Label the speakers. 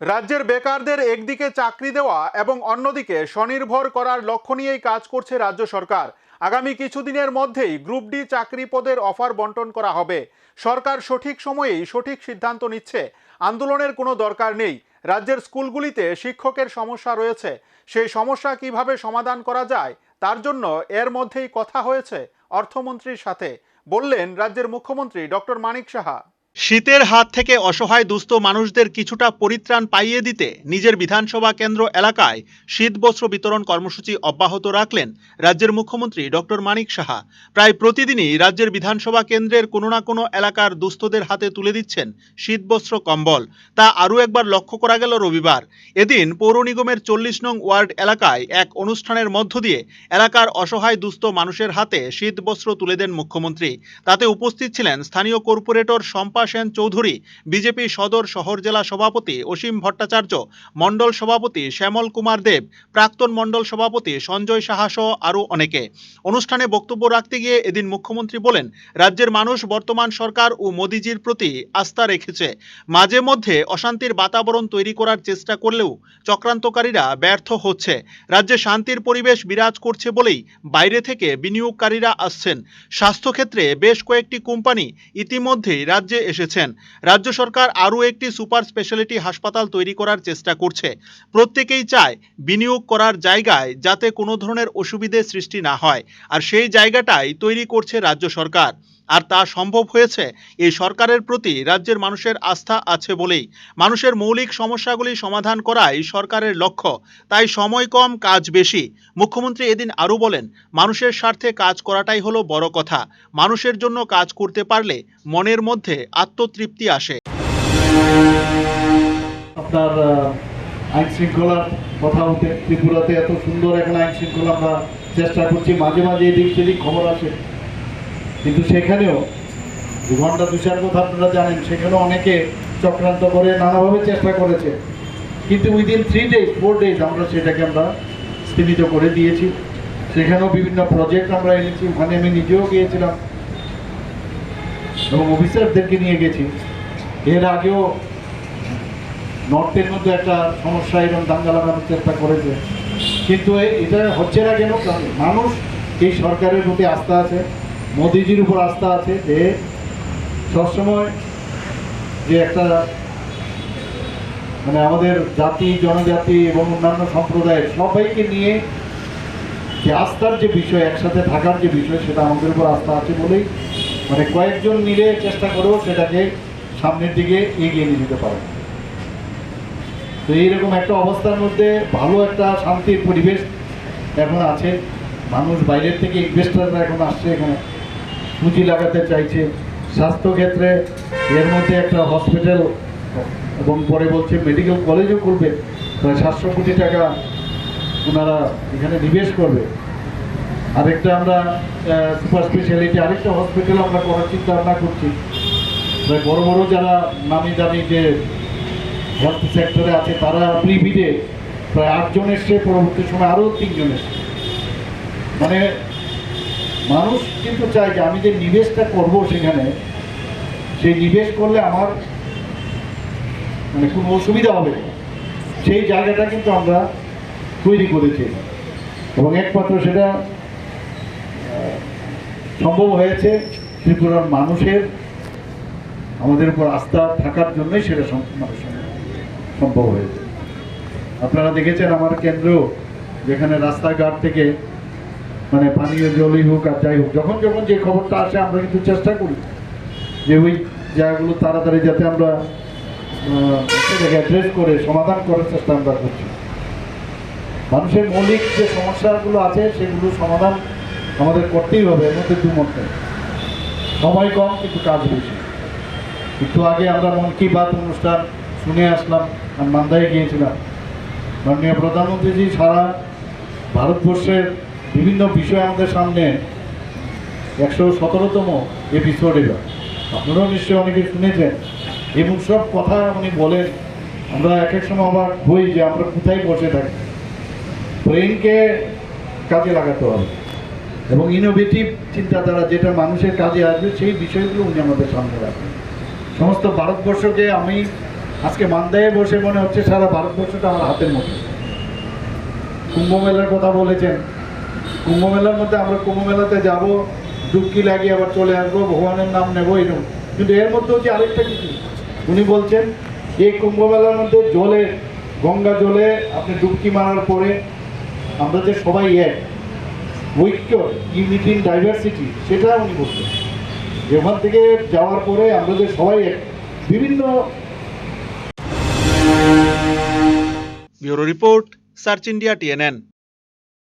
Speaker 1: রাজ্যের বেকারদের একদিকে চাকরি দেওয়া এবং অন্যদিকে স্বনির্ভর করার লক্ষ্য নিয়েই কাজ করছে রাজ্য সরকার। আগামী কিছুদিনের মধ্যেই গ্রুপ ডি চাকরি পদের অফার বন্টন করা হবে। সরকার সঠিক সময়েই সঠিক সিদ্ধান্ত নিচ্ছে। আন্দোলনের কোনো দরকার নেই। রাজ্যের স্কুলগুলিতে শিক্ষকের সমস্যা রয়েছে। সেই সমস্যা কীভাবে সমাধান করা যায়, তার জন্য এর মধ্যেই কথা হয়েছে অর্থমন্ত্রীর সাথে। বললেন রাজ্যের মুখ্যমন্ত্রী ডক্টর মানিক সাহা।
Speaker 2: শীতের হাত থেকে অসহায় দুস্থ মানুষদের কিছুটা পরিত্রাণ পাইয়ে দিতে নিজের বিধানসভা কেন্দ্র এলাকায় শীতবস্ত্র বিতরণ কর্মসূচি অব্যাহত রাখলেন রাজ্যের মুখ্যমন্ত্রী ডক্টর মানিক সাহা। প্রায় প্রতিদিনই রাজ্যের বিধানসভা কেন্দ্রের কোনো না কোনো এলাকার দুস্থদের হাতে তুলে দিচ্ছেন শীতবস্ত্র কম্বল। তা আরও একবার লক্ষ্য করা গেল রবিবার। এদিন পৌর নিগমের চল্লিশ নং ওয়ার্ড এলাকায় এক অনুষ্ঠানের মধ্য দিয়ে এলাকার অসহায় দুস্থ মানুষের হাতে শীতবস্ত্র তুলে দেন মুখ্যমন্ত্রী। তাতে উপস্থিত ছিলেন স্থানীয় কর্পোরেটর শম্পা সেন চৌধুরী, বিজেপি সদর শহর জেলা সভাপতি অসীম ভট্টাচার্য, মণ্ডল সভাপতি শ্যামল কুমার দেব, প্রাক্তন মণ্ডল সভাপতি সঞ্জয় সাহা সহ আরও অনেকে। অনুষ্ঠানে বক্তব্য রাখতে গিয়ে এদিন মুখ্যমন্ত্রী বলেন, রাজ্যের মানুষ বর্তমান সরকার ও মোদিজির প্রতি আস্থা রেখেছে। মাঝে মধ্যে অশান্তির বাতাবরণ তৈরি করার চেষ্টা করলেও চক্রান্তকারীরা ব্যর্থ হচ্ছে। রাজ্যে শান্তির পরিবেশ বিরাজ করছে বলেই বাইরে থেকে বিনিয়োগকারীরা আসছেন। স্বাস্থ্যক্ষেত্রে বেশ কয়েকটি কোম্পানি ইতিমধ্যেই রাজ্যে এসেছেন। রাজ্য সরকার আরও একটি সুপার স্পেশালিটি হাসপাতাল তৈরি করার চেষ্টা করছে। প্রত্যেকেই চায় বিনিয়োগ করার জায়গায় যাতে কোনো ধরনের অসুবিধে সৃষ্টি না হয়। আর সেই জায়গাটাই তৈরি করছে রাজ্য সরকার। আর তা সম্ভব হয়েছে? এই সরকারের প্রতি রাজ্যের মানুষের আস্থা আছে বলেই। মানুষের মৌলিক সমস্যাগুলি সমাধান করা এই সরকারের লক্ষ্য। তাই সময় কম, কাজ বেশি। মুখ্যমন্ত্রী এদিন আরও বলেন, মানুষের স্বার্থে কাজ করাটাই হলো বড় কথা। মানুষের জন্য কাজ করতে পারলে মনের মধ্যে আত্মতৃপ্তি আসে।
Speaker 3: আপনার আইন শৃঙ্খলার কথা উঠে ত্রিপুরাতে এত সুন্দর এখন আইন শৃঙ্খলা আমরা চেষ্টা করছি। মাঝে মাঝে এদিক সেদিক খবর আসে। কিন্তু সেখানেও দু ঘণ্টা দু চার কথা আপনারা জানেন, সেখানেও অনেকে চক্রান্ত করে নানাভাবে চেষ্টা করেছে। কিন্তু within three days four days আমরা সেটাকে আমরা স্থিমিত করে দিয়েছি। সেখানেও বিভিন্ন প্রজেক্ট আমরা এনেছি, ওখানে আমি নিজেও গিয়েছিলাম। এবং অফিসারদেরকে নিয়ে গেছি। এর আগেও নর্থের মধ্যে একটা সমস্যা এবং দাঙ্গা লাগানোর চেষ্টা করেছে। কিন্তু এটা হচ্ছে না কেন? মানুষ এই সরকারের প্রতি আস্থা আছে। মোদিজির উপর আস্থা আছে যে সবসময় যে একটা মানে আমাদের জাতি, জনজাতি এবং অন্যান্য সম্প্রদায়ের সবাইকে নিয়ে যে আস্থার যে বিষয়, একসাথে থাকার যে বিষয়, সেটা আমাদের উপর আস্থা আছে বলেই মানে কয়েকজন মিলে চেষ্টা করেও সেটাকে সামনের দিকে এগিয়ে নিয়ে যেতে পারে। তো এইরকম একটা অবস্থার মধ্যে ভালো একটা শান্তির পরিবেশ এখন আছে। মানুষ বাইরের থেকে ইনভেস্টাররা এখন আসছে এখানে। পুঁজি লাগাতে চাইছে। স্বাস্থ্যক্ষেত্রে এর মধ্যে একটা হসপিটাল এবং পরে বলছে মেডিকেল কলেজও করবে। প্রায় সাতশো কোটি টাকা ওনারা এখানে নিবেশ করবে। আরেকটা আমরা সুপার স্পেশালিটি আরেকটা হসপিটাল আমরা করার চিন্তা ভাবনা করছি। বড় বড় যারা নামি দামি যে হেলথ সেক্টরে আছে, তারা প্রিভিডে প্রায় আটজন এসছে, পরবর্তী সময় আরও তিনজন এসছে। মানে মানুষ কিন্তু চায় যে আমি যে নিবেশটা করব সেখানে, সেই নিবেশ করলে আমার মানে কোনো অসুবিধা হবে। সেই জায়গাটা কিন্তু আমরা তৈরি করেছি এবং একমাত্র সেটা সম্ভব হয়েছে ত্রিপুরার মানুষের, আমাদের উপর আস্থা থাকার জন্যই সেটা মানে সম্ভব হয়েছে আপনারা দেখেছেন আমার কেন্দ্র যেখানে রাস্তাঘাট থেকে মানে পানীয় জলই হোক আর যাই হোক, যখন যখন যে খবরটা আসে, আমরা কিন্তু চেষ্টা করি যে ওই জায়গাগুলো তাড়াতাড়ি যাতে আমরা অ্যাড্রেস করে, সমাধান করার চেষ্টা আমরা করছি। মানুষের মৌলিক যে সমস্যাগুলো আছে, সেগুলো সমাধান আমাদের করতেই হবে, এর মধ্যে দুমত নেই। সময় কম, কিন্তু কাজ বেশি। একটু আগে আমরা মন কি বাত অনুষ্ঠান শুনে আসলাম, আর মান্দায় গিয়েছিলাম। মাননীয় প্রধানমন্ত্রীজি সারা ভারতবর্ষের বিভিন্ন বিষয় আমাদের সামনে একশো সতেরোতম এপিসোড এটা আপনারাও নিশ্চয়ই অনেকে শুনেছেন। এবং সব কথা উনি বলেন। আমরা এক এক সময় অবাক হই যে আমরা কোথায় বসে থাকি। ব্রেনকে কাজে লাগাতে হবে। এবং ইনোভেটিভ চিন্তাধারা যেটা মানুষের কাজে আসবে, সেই বিষয়গুলো উনি আমাদের সামনে রাখবেন। সমস্ত ভারতবর্ষকে আমি আজকে মান্দায় বসে মনে হচ্ছে সারা ভারতবর্ষটা আমার হাতের মধ্যে কুম্ভ মেলার কথা বলেছেন। কুম্ভ মেলার মধ্যে আমরা কুম্ভ মেলাতে যাব, ডুবকি লাগিয়ে আবার চলে আসব, ভগবানের নাম নেব এরকম। কিন্তু এর মধ্যে হচ্ছে আরেকটা কিছু। উনি বলছেন, এই কুম্ভ মেলার মধ্যে জলে, গঙ্গা জলে আপনি ডুবকি মারার পরে আমরা যে সবাই এক, ঐক্য ইউনিটি ইন ডাইভার্সিটি সেটা উনি বলছেন। যে ওখান থেকে যাওয়ার পরে আমরা যে সবাই এক, বিভিন্ন
Speaker 2: bureau report, search India, TNN.